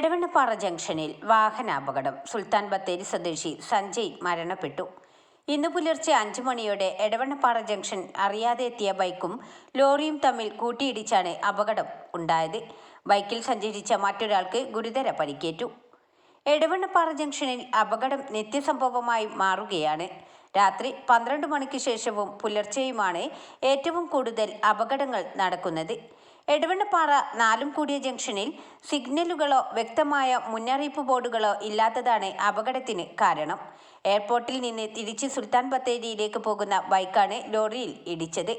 എടവണ്ണപ്പാറ ജംഗ്ഷനിൽ വാഹനാപകടം. സുൽത്താൻ ബത്തേരി സ്വദേശി സഞ്ജയ് മരണപ്പെട്ടു. ഇന്ന് പുലർച്ചെ അഞ്ചു മണിയോടെ എടവണ്ണപ്പാറ ജംഗ്ഷൻ അറിയാതെ എത്തിയ ബൈക്കും ലോറിയും തമ്മിൽ കൂട്ടിയിടിച്ചാണ് അപകടം ഉണ്ടായത്. ബൈക്കിൽ സഞ്ചരിച്ച മറ്റൊരാൾക്ക് ഗുരുതര പരിക്കേറ്റു. എടവണ്ണപ്പാറ ജംഗ്ഷനിൽ അപകടം നിത്യസംഭവമായി മാറുകയാണ്. രാത്രി പന്ത്രണ്ട് മണിക്ക് ശേഷവും പുലർച്ചെയുമാണ് ഏറ്റവും കൂടുതൽ അപകടങ്ങൾ നടക്കുന്നത്. എടവണ്ണപ്പാറ നാലും കൂടിയ ജംഗ്ഷനിൽ സിഗ്നലുകളോ വ്യക്തമായ മുന്നറിയിപ്പ് ബോർഡുകളോ ഇല്ലാത്തതാണ് അപകടത്തിന് കാരണം. എയർപോർട്ടിൽ നിന്ന് തിരിച്ച് സുൽത്താൻ ബത്തേരിയിലേക്ക് പോകുന്ന ബൈക്കാണ് ലോറിയിൽ ഇടിച്ചത്.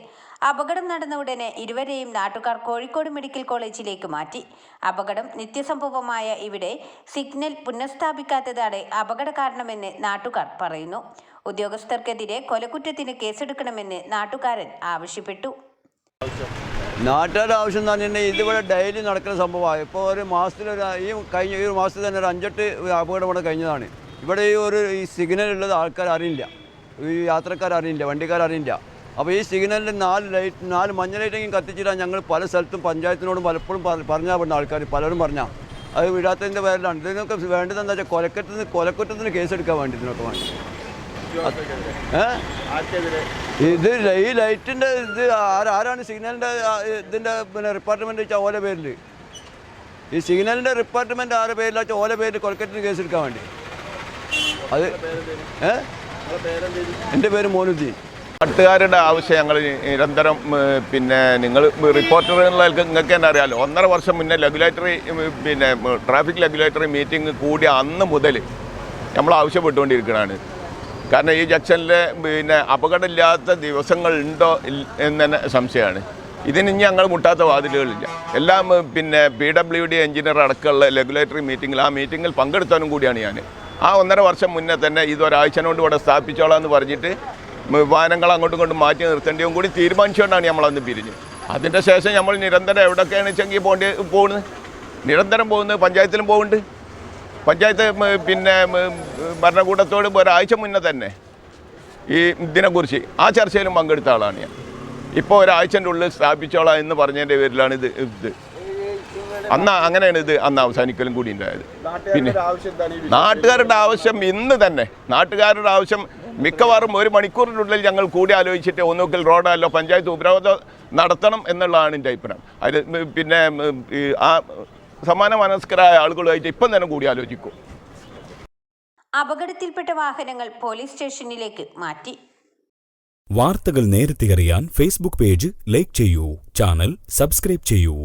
അപകടം നടന്ന ഉടനെ ഇരുവരെയും നാട്ടുകാർ കോഴിക്കോട് മെഡിക്കൽ കോളേജിലേക്ക് മാറ്റി. അപകടം നിത്യസംഭവമായ ഇവിടെ സിഗ്നൽ പുനഃസ്ഥാപിക്കാത്തതാണ് അപകട കാരണമെന്ന് നാട്ടുകാർ പറയുന്നു. ഉദ്യോഗസ്ഥർക്കെതിരെ കൊലക്കുറ്റത്തിന് കേസെടുക്കണമെന്ന് നാട്ടുകാരൻ ആവശ്യപ്പെട്ടു. നാട്ടുകാരുടെ ആവശ്യം എന്ന് പറഞ്ഞിട്ടുണ്ടെങ്കിൽ ഡെയിലി നടക്കുന്ന സംഭവമാണ്. ഇപ്പോൾ ഒരു മാസത്തിൽ ഒരു ഈ കഴിഞ്ഞ ഈ ഒരു മാസത്തിൽ തന്നെ ഒരു അഞ്ചെട്ട് അപകടം ഇവിടെ കഴിഞ്ഞതാണ്. ഇവിടെ ഈ ഒരു ഈ സിഗ്നൽ ഉള്ളത് ആൾക്കാർ അറിയില്ല. ഈ യാത്രക്കാർ അറിയില്ല വണ്ടിക്കാർ അറിയില്ല. അപ്പോൾ ഈ സിഗ്നലിൽ നാല് ലൈറ്റ് നാല് മഞ്ഞ ലൈറ്റെങ്കിലും കത്തിച്ചിടാൻ ഞങ്ങൾ പല സ്ഥലത്തും പഞ്ചായത്തിനോടും പലപ്പോഴും പറഞ്ഞാൽ പെടുന്ന ആൾക്കാർ പലരും പറഞ്ഞാൽ അത് വിടാത്തതിന്റെ പേരിലാണ്. ഇതിനൊക്കെ വേണ്ടത് എന്താ വെച്ചാൽ കൊലക്കറ്റത്തിന് കൊലക്കുറ്റത്തിന് കേസെടുക്കാൻ വേണ്ടി ഇതിനൊക്കെ വേണ്ടി ഇത് ഈ ലൈറ്റിന്റെ ഇത് ആര- ആരാണ് സിഗ്നലിന്റെ ഇതിന്റെ പിന്നെ റിപ്പാർട്ട്മെന്റ് വെച്ചാൽ ഓല പേരിൽ ഈ സിഗ്നലിന്റെ റിപ്പാർട്ട്മെന്റ് ആരുടെ പേരിൽ വെച്ചാൽ ഓല പേരിൽ കൊൽക്കത്തിന് കേസ് എടുക്കാൻ വേണ്ടി? അത് ഏ? എന്റെ പേര് മോനുദ്ദീൻ. നാട്ടുകാരുടെ ആവശ്യം ഞങ്ങൾ നിരന്തരം പിന്നെ നിങ്ങൾ റിപ്പോർട്ടർ എന്നുള്ള നിങ്ങൾക്ക് തന്നെ അറിയാമല്ലോ ഒന്നര വർഷം മുന്നേ റെഗുലേറ്ററി പിന്നെ ട്രാഫിക് റെഗുലേറ്ററി മീറ്റിംഗ് കൂടി അന്ന് മുതൽ നമ്മൾ ആവശ്യപ്പെട്ടുകൊണ്ടിരിക്കുകയാണ് കാരണം ഈ ജംഗ്ഷനിൽ പിന്നെ അപകടമില്ലാത്ത ദിവസങ്ങളുണ്ടോ തന്നെ സംശയമാണ്. ഇതിന് ഞങ്ങൾ മുട്ടാത്ത വാതിലുകളില്ല. എല്ലാം പിന്നെ പി ഡബ്ല്യു ഡി എഞ്ചിനീയർ അടക്കമുള്ള റെഗുലേറ്ററി മീറ്റിങ്ങിൽ ആ മീറ്റിങ്ങിൽ പങ്കെടുത്താനും കൂടിയാണ് ഞാൻ. ആ ഒന്നര വർഷം മുന്നേ തന്നെ ഇതൊരാഴ്ചനോട് ഇവിടെ സ്ഥാപിച്ചോളാം എന്ന് പറഞ്ഞിട്ട് വാഹനങ്ങൾ അങ്ങോട്ടും ഇങ്ങോട്ടും മാറ്റി നിർത്തേണ്ടിയും കൂടി തീരുമാനിച്ചുകൊണ്ടാണ് നമ്മളന്ന് പിരിഞ്ഞ്. അതിന്റെ ശേഷം നമ്മൾ നിരന്തരം എവിടെയൊക്കെയാണ് വെച്ചെങ്കിൽ പോകേണ്ടി പോകുന്നത് നിരന്തരം പോകുന്നത് പഞ്ചായത്തിലും പോകുന്നുണ്ട്. പഞ്ചായത്ത് പിന്നെ ഭരണകൂടത്തോട് ഒരാഴ്ച മുന്നേ തന്നെ ഈ ഇതിനെക്കുറിച്ച് ആ ചർച്ചയിലും പങ്കെടുത്ത ആളാണ് ഞാൻ. ഇപ്പോൾ ഒരാഴ്ചന്റെ ഉള്ളിൽ സ്ഥാപിച്ചോളാം എന്ന് പറഞ്ഞതിന്റെ പേരിലാണ് ഇത് ഇത്. അന്ന് അങ്ങനെയാണ് ഇത് അന്ന് അവസാനിക്കലും കൂടി ഉണ്ടായത്. പിന്നെ നാട്ടുകാരുടെ ആവശ്യം ഇന്ന് തന്നെ. നാട്ടുകാരുടെ ആവശ്യം മിക്കവാറും ഒരു മണിക്കൂറിനുള്ളിൽ ഞങ്ങൾ കൂടി ആലോചിച്ചിട്ട് ഒന്നുകിൽ റോഡല്ലോ പഞ്ചായത്ത് ഉപരോധം നടത്തണം എന്നുള്ളതാണ് എന്റെ അഭിപ്രായം. അതിൽ പിന്നെ ആ സമാന മനസ്കരായ ആളുകളുമായിട്ട് ഇപ്പം തന്നെ കൂടി ആലോചിക്കും. അപകടത്തിൽപ്പെട്ട വാഹനങ്ങൾ പോലീസ് സ്റ്റേഷനിലേക്ക് മാറ്റി. വാർത്തകൾ നേരത്തെ അറിയാൻ ഫേസ്ബുക്ക് പേജ് ലൈക്ക് ചെയ്യൂ ചാനൽ സബ്സ്ക്രൈബ് ചെയ്യൂ.